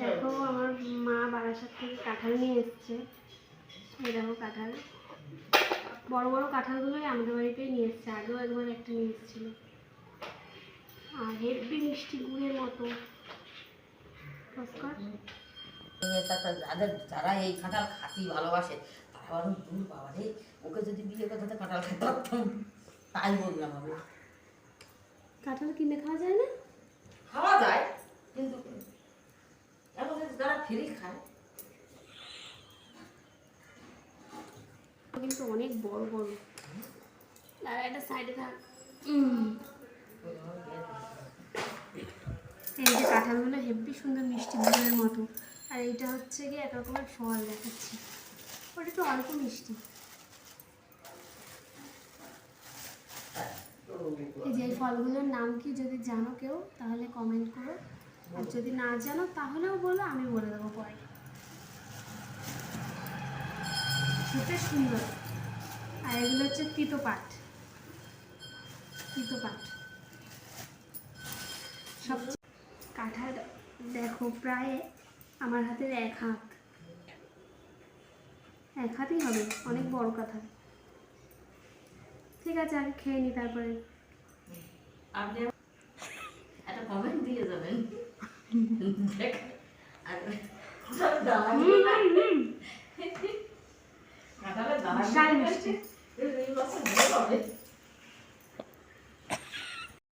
দেখো আমার মা বারাসাত থেকে কাঁঠাল নিয়ে এসছে। এই দেখো কাঁঠাল। বড় বড় কাঁঠালগুলোই আমাদের বাড়িতেই নিয়ে এসছে আগেও একবার একটা নিয়ে এসেছিল। আর হেভি মিষ্টি গুড়ের মতো। যারা এই কাঁঠাল খাতি ভালোবাসে তারা আবার দূর বাবা রে ওকে যদি বিয়ে করতে কাঁঠাল খেতে পারতাম তাই বললাম আমি। কাঁঠাল কিনে খাওয়া যায় না? খাওয়া যায়। ফ্রি খায়। কিন্তু অনেক বড় বড়। আর একটা সাইডে থাক। এই যে কাঁঠালগুলো হেভি সুন্দর মিষ্টি গুড়ের মতো। আর এইটা হচ্ছে গিয়ে এক রকমের ফল দেখাচ্ছি। ওটা একটু অল্প মিষ্টি। এই যে ফলগুলোর নাম কি যদি জানো কেউ, তাহলে কমেন্ট করো। আর যদি না জানো, তাহলেও বলো, আমি বলে দেবো পরে। খেতে সুন্দর। আর এগুলো হচ্ছে তিতো পাট। তিতো পাট। সব কাঁঠাল দেখো, প্রায় আমার হাতের এক হাত। এক হাতই হবে, অনেক বড় কাঁঠাল। ঠিক আছে, আমি খেয়ে নি তারপরে। আপনি একটা কমেন্ট দিয়ে যাবেন দেখ আর কাঁঠালের দানা কি না? কাঁঠালের দানা কি বিশাল না? মিষ্টি।